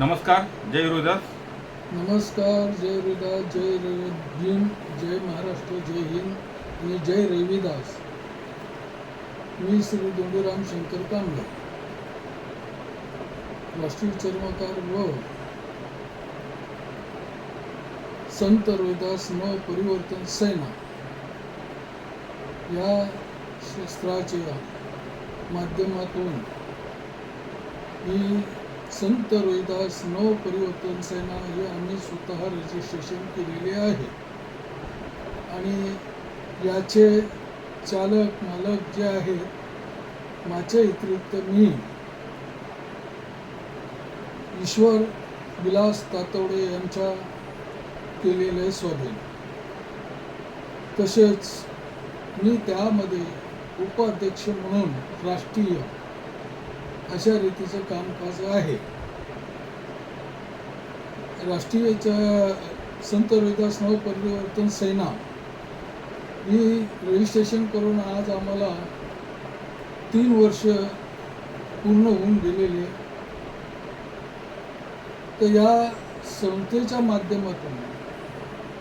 नमस्कार जय रोदास नमस्कार जय रविदास जय हिंद जय महाराष्ट्र जय हिंद आणि जय रविदास. मी श्री दोंडीराम शंकर कांबळे. राष्ट्रीय चर्मकार व संत रोहिदास नव परिवर्तन सेना या शस्त्राच्या माध्यमातून मी संत रोहिदास नव परिवर्तन सेना हे आम्ही स्वतः रजिस्ट्रेशन केलेले आहे. आणि याचे चालक मालक जे आहेत माझ्या व्यतिरिक्त मी ईश्वर विलास तातवडे यांच्या केलेले स्वाधीन. तसेच मी त्यामध्ये उपाध्यक्ष म्हणून राष्ट्रीय अशा रीतीचं कामकाज आहे. राष्ट्रीयच्या संत रोहिदास नव परिवर्तन सेना ही रजिस्ट्रेशन करून आज आम्हाला तीन वर्ष पूर्ण होऊन गेलेली तर या संस्थेच्या माध्यमातून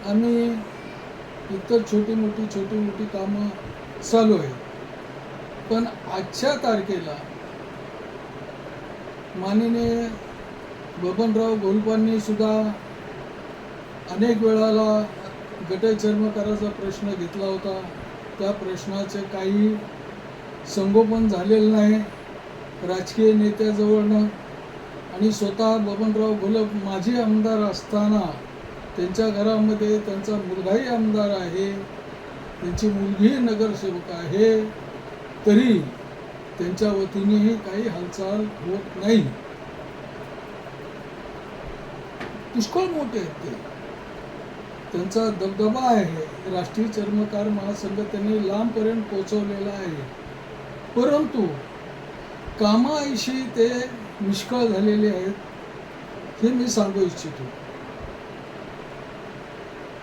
आम्ही इतर छोटी मोठी छोटी मोठी कामं चालू आहेत. पण आजच्या तारखेला माननीय बबनराव घोलपांनी सुद्धा अनेक वेळाला गटचर्मकाराचा प्रश्न घेतला होता. त्या प्रश्नाचे काही संगोपन झालेलं नाही. राजकीय नेत्याजवळनं आणि स्वतः बबनराव घोलप माजी आमदार असताना त्यांच्या घरामध्ये त्यांचा मुलगाही आमदार आहे. त्यांची मुलगीही नगरसेवक आहे. तरी त्यांच्या वतीनेही काही हालचाल होत नाही. पुष्कळ मोठे आहेत ते. त्यांचा दबदबा आहे. राष्ट्रीय चर्मकार महासंघ त्यांनी लांबपर्यंत पोहोचवलेला आहे. परंतु कामाविषयी ते निष्काळ झालेले आहेत हे मी सांगू इच्छितो.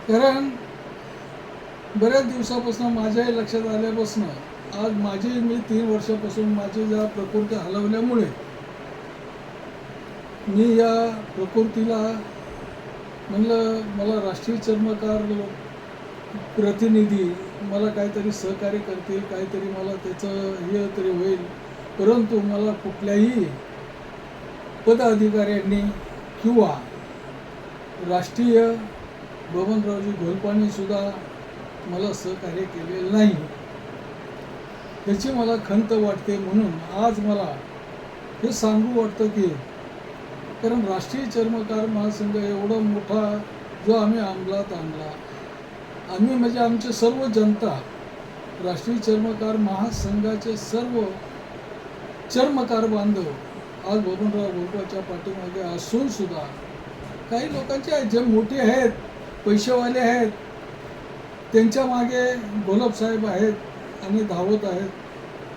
कारण बऱ्याच दिवसापासून माझ्याही लक्षात आल्यापासून आज माझी मी तीन वर्षापासून माझी ज्या प्रकृती हलवल्यामुळे मी या प्रकृतीला म्हणलं मला राष्ट्रीय चर्मकार प्रतिनिधी मला काहीतरी सहकार्य करतील काहीतरी मला त्याचं हे तरी होईल. परंतु मला कुठल्याही पदाधिकाऱ्यांनी किंवा राष्ट्रीय बबनरावजी घोलपांनीसुद्धा मला सहकार्य केलेलं नाही. त्याची मला खंत वाटते म्हणून आज मला हे सांगू वाटतं की कारण राष्ट्रीय चर्मकार महासंघ एवढा मोठा जो आम्ही अंमलात आणला. आम्ही म्हणजे आमचे सर्व जनता राष्ट्रीय चर्मकार महासंघाचे सर्व चर्मकार बांधव आज बबनराव गोपाच्या पाठीमागे असून सुद्धा काही लोकांचे आहेत जे मोठे आहेत पैसेवाले आहेत त्यांच्या मागे गोलब साहेब आहेत. आणि धावत आहेत.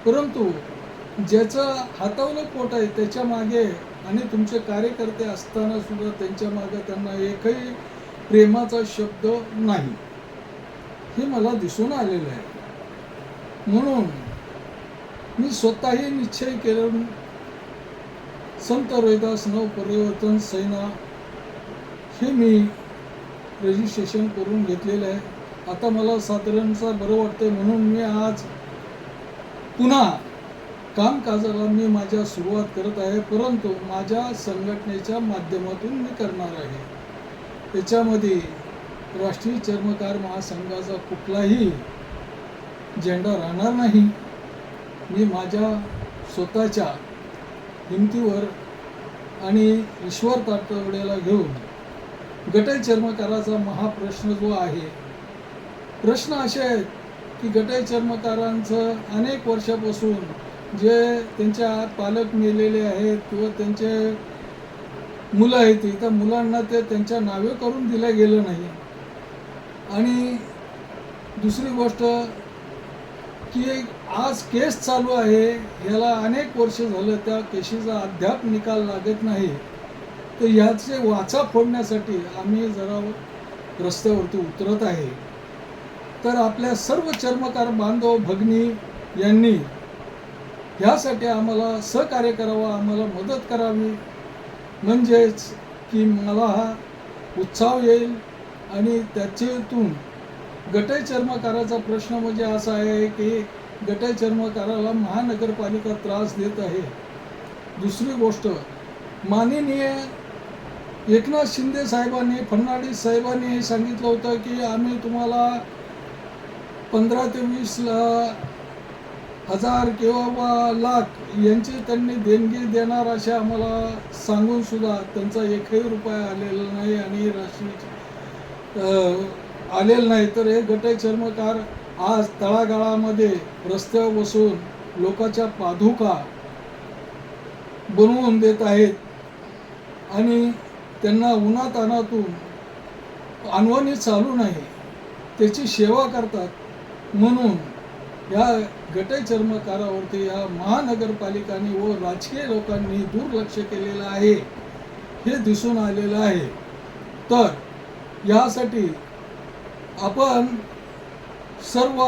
परंतु ज्याचं हातावलं पोट आहे त्याच्यामागे आणि तुमचे कार्यकर्ते असताना सुद्धा त्यांच्या मागे त्यांना एकही प्रेमाचा शब्द नाही. हे मला दिसून आलेलं आहे. म्हणून मी स्वतःही निश्चय केलं संत रोहिदास नव परिवर्तन सेना हे मी रजिस्ट्रेशन करून घेतलेलं आहे. आता मला साधारणचा बरं वाटते म्हणून मी आज पुन्हा कामकाजाला मी माझ्या सुरुवात करत आहे परंतु माझ्या संघटनेच्या माध्यमातून मी करणार आहे. त्याच्यामध्ये राष्ट्रीय चर्मकार महासंघाचा कुठलाही झेंडा राहणार नाही. मी माझ्या स्वतःच्या हिमतीवर आणि ईश्वर ताटवड्याला घेऊन गटय चर्मकाराचा महाप्रश्न जो आहे प्रश्न असे आहेत की गटाई चर्मकारांचं अनेक वर्षापासून जे त्यांच्या पालक मेलेले आहेत किंवा त्यांचे मुलं आहेत त्या मुलांना ते त्यांच्या नावे करून दिलं गेलं नाही. आणि दुसरी गोष्ट की आज केस चालू आहे याला अनेक वर्ष झालं त्या केशीचा अद्याप निकाल लागत नाही. तर ह्याचे वाचा फोडण्यासाठी आम्ही जरा रस्त्यावरती उतरत आहे. तर आपल्या सर्व चर्मकार बांधव भगिनी यांनी ह्यासाठी आम्हाला सहकार्य करावं आम्हाला मदत करावी. म्हणजेच की मला हा उत्साह येईल आणि त्याच्यातून गटय चर्मकाराचा प्रश्न म्हणजे असा आहे की गटाई चर्मकाराला महानगरपालिका त्रास देत आहे. दुसरी गोष्ट माननीय एकनाथ शिंदे साहेबांनी फडणवीस साहेबांनी सांगितलं होतं की आम्ही तुम्हाला पंधरा ते वीस हजार किंवा बा लाख यांची त्यांनी देणगी देणार असे आम्हाला सांगून सुद्धा त्यांचा एकही रुपया आलेला नाही आणि राष्ट्रीय आलेलं नाही. तर हे गटाई चर्मकार आज तळागाळामध्ये रस्त्यावर बसून लोकांच्या पादुका बनवून देत आहेत आणि त्यांना उन्हातानातून अनवणी चालू नाही. त्याची सेवा करतात. म्हणून या गटचर्मकारावरती चर्मकारावरती या महानगरपालिकांनी व राजकीय लोकांनी दुर्लक्ष केलेलं आहे हे दिसून आलेलं आहे. तर यासाठी आपण सर्व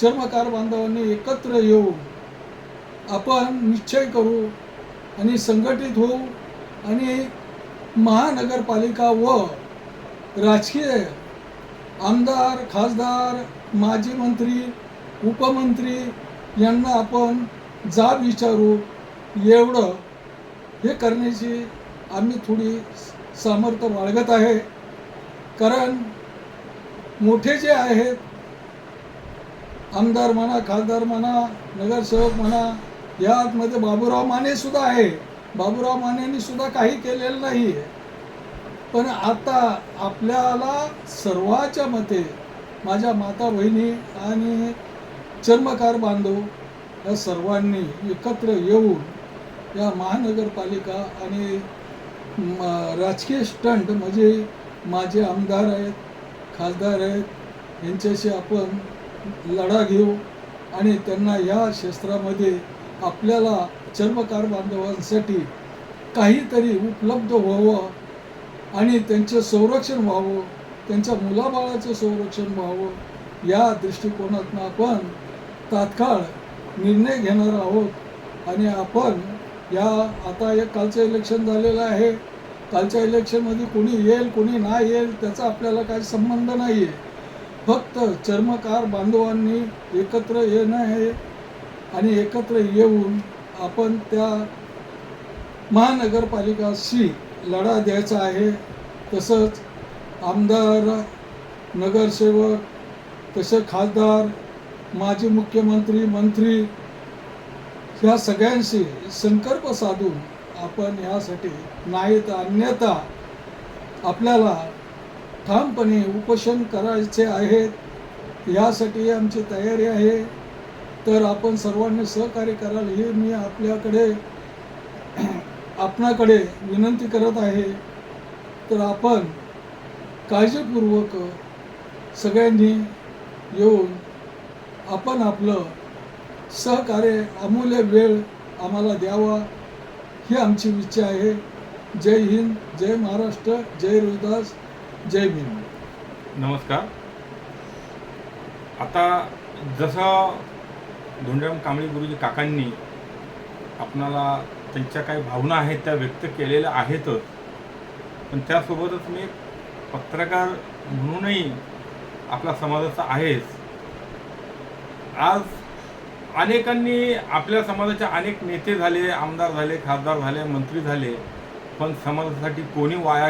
चर्मकार बांधवांनी एकत्र येऊन आपण निश्चय करू आणि संघटित होऊ आणि महानगरपालिका व राजकीय आमदार खासदार माजी मंत्री उपमंत्री यांना आपण जाब विचारू एवढं हे करण्याची आम्ही थोडी सामर्थ्य बाळगत आहे. कारण मोठे जे आहेत आमदार म्हणा खासदार म्हणा नगरसेवक म्हणा यामध्ये बाबूराव मानेसुद्धा आहे. बाबूराव मानेनी सुद्धा काही केलेलं नाही आहे पण आता आपल्याला सर्वाच्या मते माझ्या माता बहिणी आणि चर्मकार बांधव या सर्वांनी एकत्र येऊन या महानगरपालिका आणि म- राजकीय स्टंट म्हणजे माझे आमदार आहेत खासदार आहेत यांच्याशी आपण लढा घेऊ आणि त्यांना या क्षेत्रामध्ये आपल्याला चर्मकार बांधवांसाठी काहीतरी उपलब्ध व्हावं आणि त्यांचं संरक्षण व्हावं त्यांच्या मुलाबाळाचं संरक्षण व्हावं या दृष्टिकोनातून आपण तात्काळ निर्णय घेणार आहोत. आणि आपण या आता एक कालचं इलेक्शन झालेलं आहे. कालच्या इलेक्शनमध्ये कोणी येईल कोणी नाही येईल त्याचा आपल्याला काही संबंध नाही आहे फक्त चर्मकार बांधवांनी एकत्र येणं आहे. आणि एकत्र येऊन आपण त्या महानगरपालिकाशी लढा द्यायचा आहे. तसंच आमदार नगरसेवक तसे खासदार माजी मुख्यमंत्री मंत्री ह्या सगळ्यांशी संकल्प साधून आपण यासाठी नाही तर अन्यथा आपल्याला ठामपणे उपोषण करायचे आहेत यासाठी आमची तयारी आहे. तर आपण सर्वांनी सहकार्य कराल हे मी आपल्याकडे आपणाकडे विनंती करत आहे. तर आपण काळजीपूर्वक सगळ्यांनी येऊन आपण आपलं सहकार्य अमूल्य वेळ आम्हाला द्यावा ही आमची इच्छा आहे. जय हिंद जय महाराष्ट्र जय रोहिदास जय भीम. नमस्कार. आता जसं धोंडराम कांबळे गुरुजी काकांनी आपणाला त्यांच्या काही भावना आहेत त्या व्यक्त केलेल्या आहेतच पण त्यासोबतच मी पत्रकार म्हणूनही आपला समाजाचा आहेच. आज अनेकांनी आपल्या समाजाचे अनेक नेते झाले आमदार झाले खासदार झाले मंत्री झाले पण समाजासाठी कोणी वाया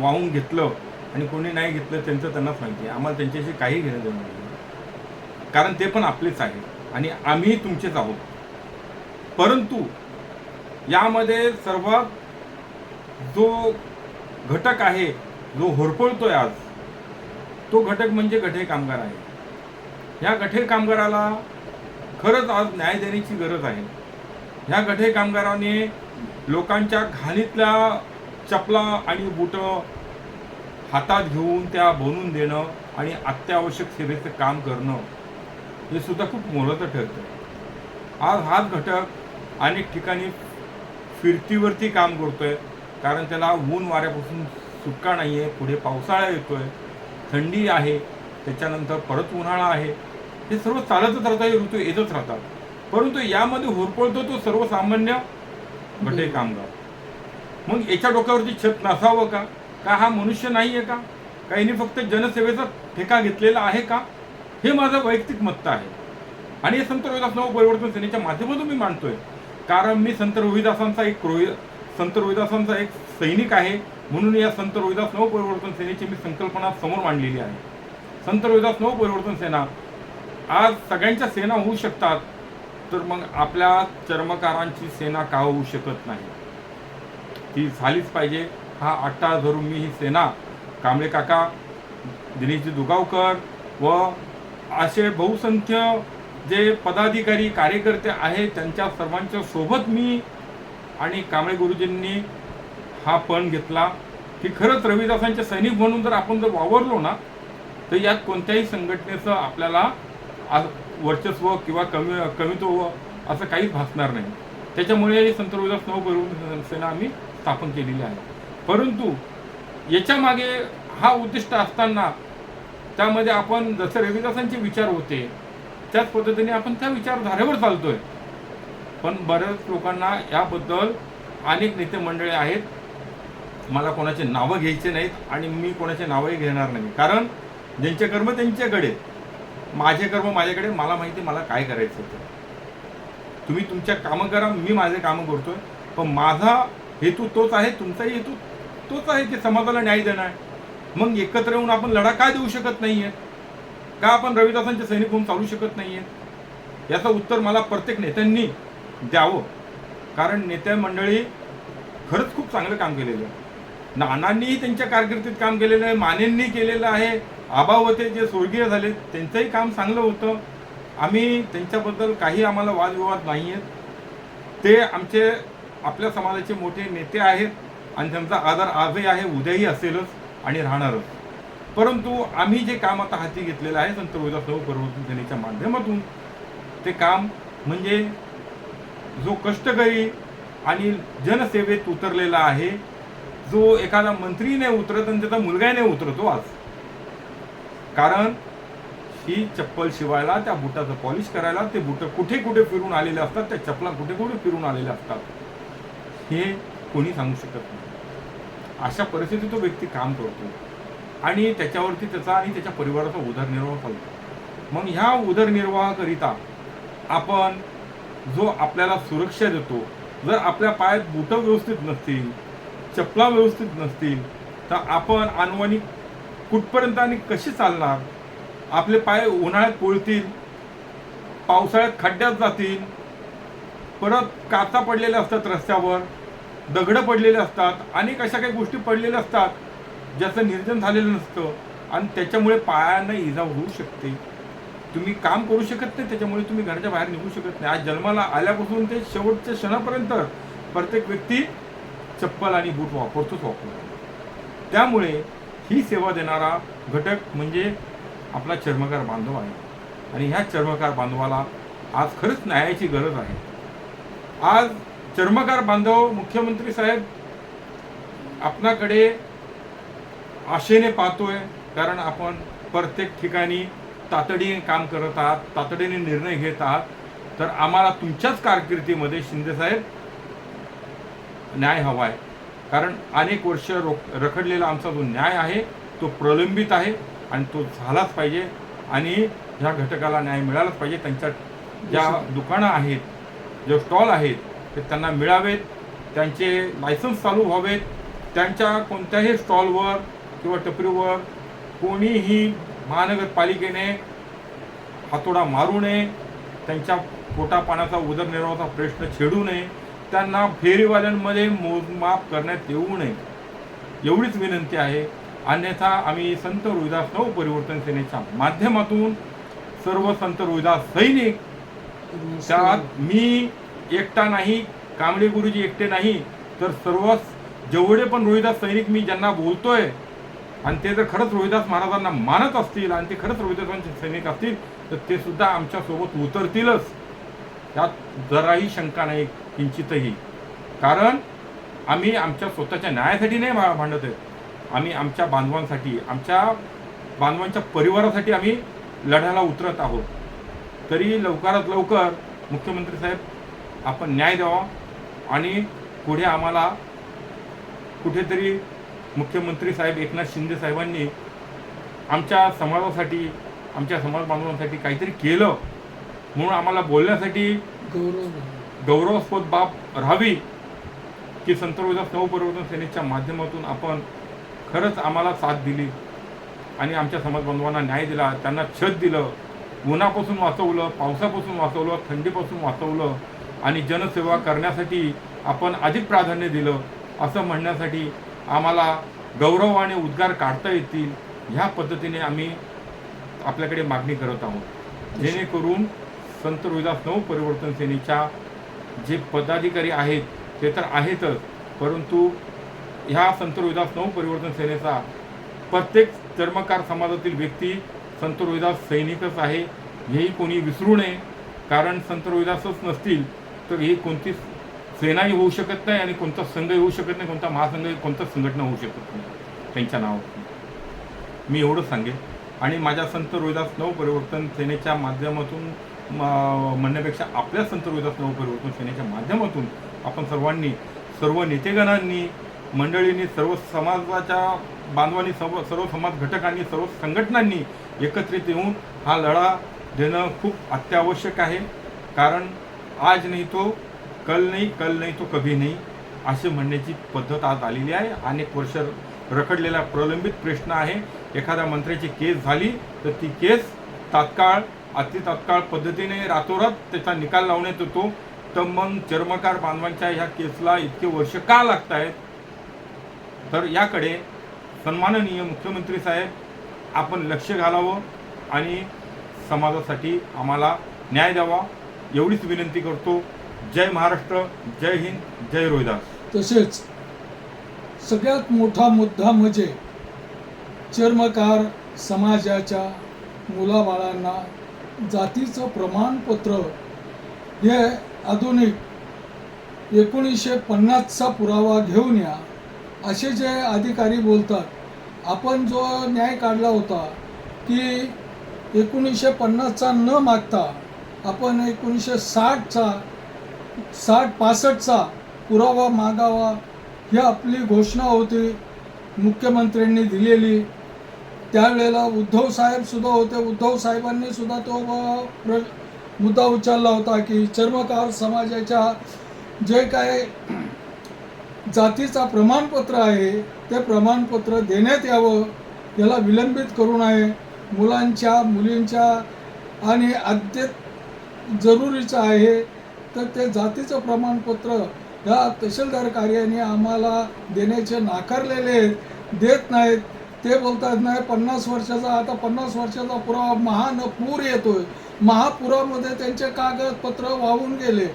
वाहून घेतलं आणि कोणी नाही घेतलं त्यांचं त्यांनाच माहिती आहे. आम्हाला त्यांच्याशी काही घेणं देणं नाही. कारण ते पण आपलेच आहेत आणि आम्ही तुमचेच आहोत. परंतु यामध्ये सर्वात जो घटक आहे जो होरपळतोय आज तो घटक म्हणजे गठे कामगार आहे. या गठे कामगाराला खरंच आज न्याय देण्याची गरज आहे. ह्या गठे कामगाराने लोकांच्या घाणीतल्या चपला आणि बुटं हातात घेऊन त्या बनवून देणं आणि अत्यावश्यक सेवेचं काम करणं हे सुद्धा खूप मोलाचं ठरतं आज हाच घटक अनेक ठिकाणी फिरतीवरती काम करतोय कारण त्याला ऊन वाऱ्यापासून सुटका नाही आहे पुढे पावसाळा येतोय थंडी आहे त्याच्यानंतर परत उन्हाळा आहे हे सर्व चालतच राहतात हे ऋतू येतच राहतात. परंतु यामध्ये होरपळतो तो सर्वसामान्य गटे कामगार. मग याच्या डोक्यावरती छत नसावं का? का हा मनुष्य नाही आहे का? काहींनी फक्त जनसेवेचा ठेका घेतलेला आहे का? हे माझं वैयक्तिक मत आहे. आणि हे संत रोहिदास नव परिवर्तन सेनेच्या माध्यमातून मी मांडतोय. कारण मी संत रोहिदासांचा एक रोहि संत रोहिदासांचा एक सैनिक आहे. म्हणून या संत रोहिदास नव परिवर्तन सेनेची मी संकल्पना समोर मांडलेली आहे. संत रोहिदास नव परिवर्तन सेना आज सगळ्यांच्या सेना होऊ शकतात तर मग आपल्या चर्मकारांची सेना का होऊ शकत नाही? ती झालीच पाहिजे. हा आट्टा धरून मी ही सेना कांबळे काका दिनेशजी दुगावकर व असे बहुसंख्य जे पदाधिकारी कार्यकर्ते आहेत त्यांच्या सर्वांच्या सोबत मी आणि कांबळे गुरुजींनी हा पण घेतला की खरंच रविदासांचे सैनिक म्हणून जर आपण जर वावरलो ना तर यात कोणत्याही संघटनेचं आपल्याला वर्चस्व किंवा कमी कमीत्व असं काहीच भासणार नाही. त्याच्यामुळे संत रविदास नवपरिवर्तन सेना आम्ही स्थापन केलेली आहे. परंतु याच्या मागे हा उद्दिष्ट असताना त्यामध्ये आपण जसे रविदासांचे विचार होते त्याच पद्धतीने आपण त्या विचारधारेवर चालतोय. पण बऱ्याच लोकांना याबद्दल अनेक नेते मंडळे आहेत मला कोणाचे नावं घ्यायचे नाहीत आणि मी कोणाचे नावही घेणार नाही. कारण ज्यांचे कर्म त्यांच्याकडे. माझे कर्म माझ्याकडे मला माहिती मला काय करायचं होतं. तुम्ही तुमच्या कामं करा मी माझे कामं करतोय. पण माझा हेतू तोच आहे तुमचाही हेतू तोच आहे की समाजाला न्याय देणं. आहे मग एकत्र येऊन आपण लढा का देऊ शकत नाही आहे का आपण रविदासांचे सैनिक होऊन चालू शकत नाही आहे याचं उत्तर मला प्रत्येक नेत्यांनी द्यावं. कारण नेत्या मंडळी खरंच खूप चांगलं काम केलेलं आहे. नानांनीही त्यांच्या कारकिर्दीत काम केलेलं आहे मानेंनी केलेलं आहे. आबा होते जे स्वर्गीय झाले त्यांचंही काम चांगलं होतं. आम्ही त्यांच्याबद्दल काही आम्हाला वादविवाद नाही आहेत ते आमचे आपल्या समाजाचे मोठे नेते आहेत आणि त्यांचा आदर आजही आहे उद्याही असेलच आणि राहणारच. परंतु आम्ही जे काम आता हाती घेतलेलं आहे संत रोहिदास परिवर्तन माध्यमातून ते काम म्हणजे जो कष्टकरी आणि जनसेवेत उतरलेला आहे जो एखादा मंत्री नाही उतरत आणि त्याचा मुलगाही नाही उतरतो आज. कारण ही चप्पल शिवायला त्या बुटाचं पॉलिश करायला ते बुट कुठे कुठे फिरून आलेले असतात त्या चपला कुठे कुठे फिरून आलेल्या असतात. हे कोणी सांगू शकत नाही. अशा परिस्थितीत तो व्यक्ती काम करतो. आणि त्याच्यावरती त्याचा आणि त्याच्या परिवाराचा उदरनिर्वाह चालतो मग ह्या उदरनिर्वाहाकरिता आपण जो आपल्याला सुरक्षा देतो जर आपल्या पायात बुटं व्यवस्थित नसतील चपला व्यवस्थित नसतील तर आपण अनवाणी कुठपर्यंत आणि कशी चालणार? आपले पाय उन्हाळ्यात पोळतील पावसाळ्यात खड्ड्यात जातील परत काचा पडलेल्या असतात रस्त्यावर दगडं पडलेले असतात अनेक अशा काही गोष्टी पडलेल्या असतात ज्याचं निर्जन झालेलं नसतं आणि त्याच्यामुळे पायांना इजा होऊ शकते. तुम्ही काम करू शकत नाही त्याच्यामुळे तुम्ही घराच्या बाहेर निघू शकत नाही. आज जन्माला आल्यापासून ते शेवटच्या क्षणापर्यंत प्रत्येक व्यक्ती चप्पल आणि बूट वापरतोच वापरतो त्यामुळे ही सेवा देणारा घटक म्हणजे आपला चर्मकार बांधव आहे. आणि ह्या चर्मकार बांधवाला आज खरंच न्यायाची गरज आहे. आज चर्मकार बांधव मुख्यमंत्री साहेब आपणाकडे आशेने पाहतोय कारण आपण प्रत्येक ठिकाणी तातडीने काम करत आहात तातडीने निर्णय घेत आहात. तर आम्हाला तुमच्याच कारकिर्दीमध्ये शिंदेसाहेब न्याय हवा आहे कारण अनेक वर्ष रोख रखडलेला आमचा जो न्याय आहे तो प्रलंबित आहे आणि तो झालाच पाहिजे. आणि ह्या घटकाला न्याय मिळालाच पाहिजे. त्यांच्या ज्या दुकानं आहेत जे स्टॉल आहेत ते त्यांना मिळावेत. त्यांचे लायसन्स चालू व्हावेत. त्यांच्या कोणत्याही स्टॉलवर किंवा टपरीवर कोणीही महानगरपालिकेने हातोडा मारू नये. त्यांच्या पोटापाण्याचा उदरनिर्वाहाचा प्रश्न छेडू नये. त्यांना फेरीवाल्यांमध्ये मोजमाप करण्यात येऊ नये. एवढीच विनंती आहे. अन्यथा आम्ही संत रोहिदास नव परिवर्तन सेनेच्या माध्यमातून सर्व संत रोहिदास सैनिक त्यात मी एकटा नाही कांबळे गुरुजी एकटे नाही तर सर्व जेवढे पण रोहिदास सैनिक मी ज्यांना बोलतोय आणि ते जर खरंच रोहिदास महाराजांना मानत असतील आणि ते खरंच रोहिदासांचे सैनिक असतील तर ते सुद्धा आमच्यासोबत उतरतीलच. त्यात जराही शंका नाही. किंचितही. कारण आम्ही आमच्या स्वतःच्या न्यायासाठी नाही भा- भांडत आहे. आम्ही आमच्या बांधवांसाठी आमच्या बांधवांच्या परिवारासाठी आम्ही लढ्याला उतरत आहोत. तरी लवकरात लवकर मुख्यमंत्री साहेब आपण न्याय द्यावा आणि पुढे आम्हाला कुठेतरी मुख्यमंत्री साहेब एकनाथ शिंदे साहेबांनी आमच्या समाजासाठी आमच्या समाज बांधवांसाठी काहीतरी केलं म्हणून आम्हाला बोलण्यासाठी गौरव गौरवास्पद बाब राहावी की संत रोहिदास नवपरिवर्तन सेनेच्या माध्यमातून आपण खरंच आम्हाला साथ दिली आणि आमच्या समाजबांधवांना न्याय दिला. त्यांना छत दिलं. उन्हापासून वाचवलं पावसापासून वाचवलं थंडीपासून वाचवलं आणि जनसेवा करण्यासाठी आपण अधिक प्राधान्य दिलं असं म्हणण्यासाठी आम्हाला गौरव आणि उद्गार काढता येतील. ह्या पद्धतीने आम्ही आपल्याकडे मागणी करत आहोत. जेणेकरून संत रोहिदास नवपरिवर्तन सेनेच्या जे पदाधिकारी आहेत ते तर आहेतच. परंतु ह्या संत रोहिदास नवपरिवर्तन सेनेचा प्रत्येक चर्मकार समाजातील व्यक्ती संत रोहिदास सैनिकच आहे. हेही कोणी विसरू नये. कारण संत रोहिदासच नसतील तर ही कोणती सेनाही होऊ शकत नाही आणि कोणता संघही होऊ शकत नाही कोणता महासंघ कोणताच संघटना होऊ शकत नाही. त्यांच्या नावावर. मी एवढंच सांगेन. आणि माझ्या संत रोहिदास नवपरिवर्तन सेनेच्या माध्यमातून म्हणण्यापेक्षा आपल्या संत रोहिदास नवपरिवर्तन सेनेच्या माध्यमातून आपण सर्वांनी सर्व नेतेगणांनी मंडळींनी सर्व समाजाच्या बांधवांनी सर्व सर्व समाज घटकांनी सर्व संघटनांनी एकत्रित येऊन हा लढा देणं खूप अत्यावश्यक आहे. कारण आज नाही तो कल नाही कल नाही तो कभी नाही असे म्हणण्याची पद्धत आज आलेली आहे. अनेक वर्ष रखडलेला प्रलंबित प्रश्न आहे. एखाद्या मंत्र्याची केस झाली तर ती केस तात्काळ अति तात्काळ पद्धतीने रातोरात त्याचा निकाल लावण्यात येतो. तर मग चर्मकार बांधवांच्या ह्या केसला इतके वर्ष का लागत आहेत तर याकडे सन्माननीय मुख्यमंत्री साहेब आपण लक्ष घालावं आणि समाजासाठी आम्हाला न्याय द्यावा. एवढीच विनंती करतो. जय महाराष्ट्र जय हिंद जय रोहिदास. तसेच सगळ्यात मोठा मुद्दा म्हणजे चर्मकार समाजाच्या मुलाबाळांना जातीचं प्रमाणपत्र हे आधुनिक एकोणीसशे पन्नासचा पुरावा घेऊन या असे जे अधिकारी बोलतात. आपण जो न्याय काढला होता की एकोणीसशे पन्नासचा न मागता आपण एकोणीसशे साठचा साठ पासष्टचा पुरावा मागावा ही आपली घोषणा होती मुख्यमंत्र्यांनी दिलेली. त्यावेळेला उद्धव साहेब सुद्धा होते. उद्धव साहेबांनी सुद्धा तो प्र मुद्दा उचलला होता की चर्मकार समाजाच्या जे काय जातीचा प्रमाणपत्र आहे ते प्रमाणपत्र देण्यात यावं याला विलंबित करू नये. मुलांच्या मुलींच्या आणि अद्य जरुरीचं आहे तर ते जातीचं प्रमाणपत्र ह्या तहसीलदार कार्याने आम्हाला देण्याचे नाकारलेले आहेत, देत नाहीत. ते बोलतात नाही पन्नास वर्षाचा आता पन्नास वर्षाचा पुरावा महान पूर येतोय. महापुरामध्ये त्यांचे कागदपत्र वाहून गेले.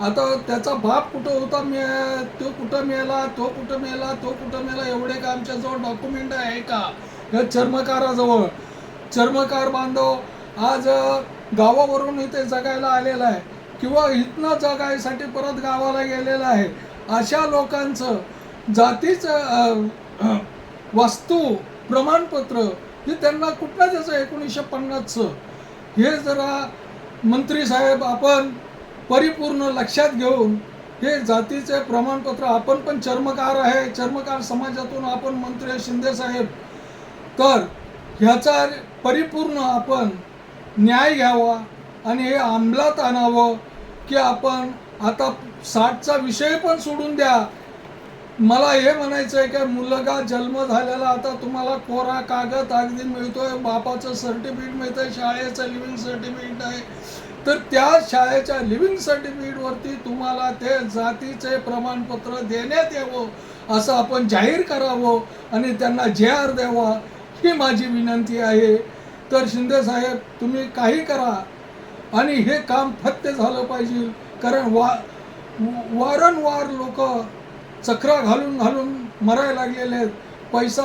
आता त्याचा बाप कुठं होता मी तो कुठं मेला तो कुठं मेला तो कुठं मेला एवढे का आमच्याजवळ डॉक्युमेंट आहे का? या चर्मकाराजवळ. चर्मकार बांधव आज गावावरून इथे जगायला आलेला आहे. किंवा इथनं जगायसाठी परत गावाला गेलेला आहे. अशा लोकांचं जातीचं वस्तू प्रमाणपत्र हे त्यांना कुठलं त्याचं एकोणीसशे पन्नासचं. हे जरा मंत्री साहेब आपण परिपूर्ण लक्षात घेऊन हे जातीचे प्रमाणपत्र आपण पण चर्मकार आहे चर्मकार समाजातून आपण मंत्री शिंदे साहेब. तर ह्याचा परिपूर्ण आपण न्याय घ्यावा आणि हे अंमलात आणावं की आपण आता साठचा विषय पण सोडून द्या. मला हे म्हणायचं आहे की मुलगा जन्म झालेला आता तुम्हाला कोरा कागद अगदी मिळतोय बापाचं सर्टिफिकेट मिळतंय शाळेचं लिव्हिंग सर्टिफिकेट आहे. तर त्या शाळेच्या लिव्हिंग सर्टिफिकेटवरती तुम्हाला ते जातीचे प्रमाणपत्र देण्यात यावं असं आपण जाहीर करावं आणि त्यांना जे आर द्यावा ही माझी विनंती आहे. तर शिंदे साहेब तुम्ही काही करा आणि हे काम फत्ते झालं पाहिजे. कारण वा वारंवार लोक चक्रा घालून घालून मराय लागलेले आहेत. पैसा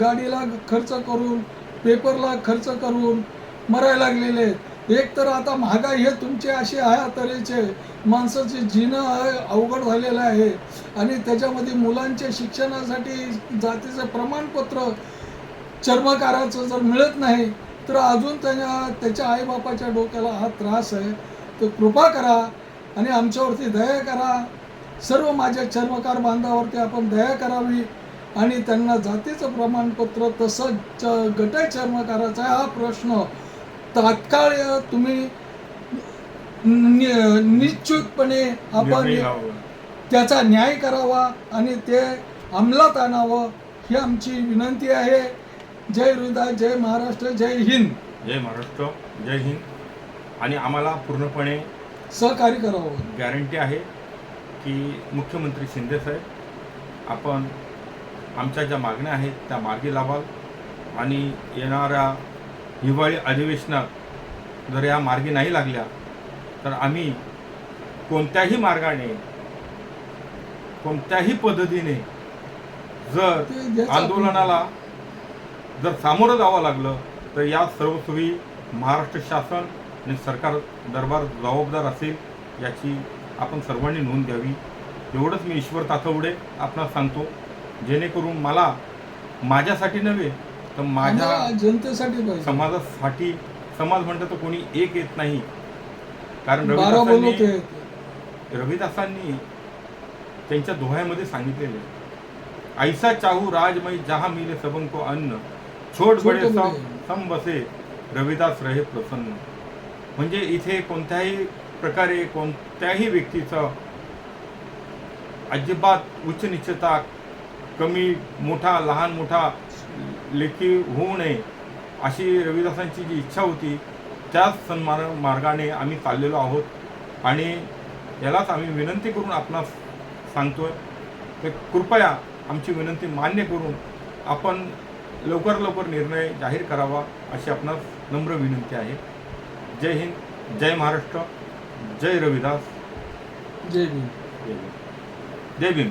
गाडीला खर्च करून पेपरला खर्च करून मराय लागलेले आहेत. एक तर आता महागाई हे तुमचे असे ह्या तऱ्हेचे माणसाचे जीणं अवघड झालेलं आहे. आणि त्याच्यामध्ये मुलांच्या शिक्षणासाठी जातीचं प्रमाणपत्र चर्मकाराचं जर मिळत नाही तर अजून त्याच्या त्याच्या आईबापाच्या डोक्याला हा त्रास आहे. तर कृपा करा आणि आमच्यावरती दया करा. सर्व माझ्या चर्मकार बांधावरती आपण दया करावी आणि त्यांना जातीचं प्रमाणपत्र तसंच गटाई चर्मकाराचा हा प्रश्न तात्काळ तुम्ही निश्चितपणे आपण. त्याचा न्याय करावा आणि ते अंमलात आणावं ही आमची विनंती आहे. जय हृदय जय महाराष्ट्र जय हिंद. जय महाराष्ट्र जय हिंद. आणि आम्हाला पूर्णपणे सहकार्य करावं. गॅरंटी आहे. की मुख्यमंत्री शिंदेसाहेब आपण आमच्या ज्या मागण्या आहेत त्या मार्गी लावाल आणि येणाऱ्या हिवाळी अधिवेशनात जर या मार्गी नाही लागल्या तर आम्ही कोणत्याही मार्गाने कोणत्याही पद्धतीने जर आंदोलनाला जर सामोरं जावं लागलं तर या सर्व सोयी महाराष्ट्र शासन आणि सरकार दरबार जबाबदार असेल याची आपण सर्वांनी नोंद घ्यावी. एवढंच मी ईश्वर तातवडे आपणास सांगतो. जेणेकरून मला माझ्यासाठी नव्हे तर माझ्या जनतेसाठी समाजासाठी समाज म्हणतं तर कोणी एक येत नाही. कारण रविदासांनी रविदासांनी त्यांच्या दोह्यामध्ये सांगितलेले ऐसा चाहू राजमय जहा मिले सबन को अन्न. छोट बडे. सम बसे रविदास रहे प्रसन्न. म्हणजे इथे कोणत्याही प्रकारे कोणत्याही व्यक्तीचं अजिबात उच्च निश्चता कमी मोठा लहान मोठा लेखी होऊ नये अशी रविदासांची जी इच्छा होती त्याच सन्मान मार्गाने आम्ही चाललेलो आहोत. आणि यालाच आम्ही विनंती करून आपणास सांगतो तर कृपया आमची विनंती मान्य करून आपण लवकर लवकर निर्णय जाहीर करावा अशी आपणास नम्र विनंती आहे. जय हिंद जय महाराष्ट्र. जय रविदास जय भीम जय भीम जय भीम